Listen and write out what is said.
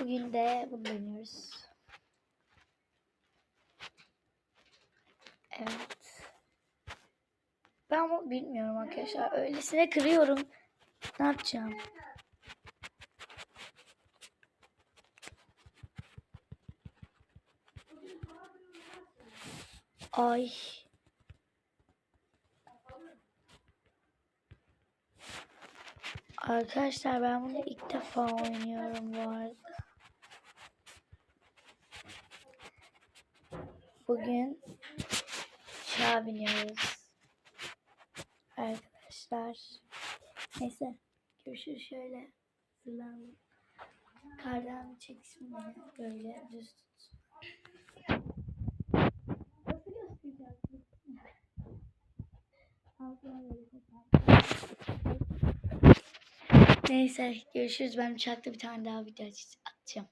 Bugün de bunu deniyoruz. Evet. Ben ama bilmiyorum arkadaşlar. Öylesine kırıyorum. Ne yapacağım? Ay. Arkadaşlar ben bunu ilk defa oynuyorum bu arada. Bugün uçağa biniyoruz. Arkadaşlar. Neyse. Görüşürüz şöyle. Hazırlandım. Kardan çeksin beni. Böyle düz tut. Neyse görüşürüz. Ben uçakta bir tane daha video atacağım.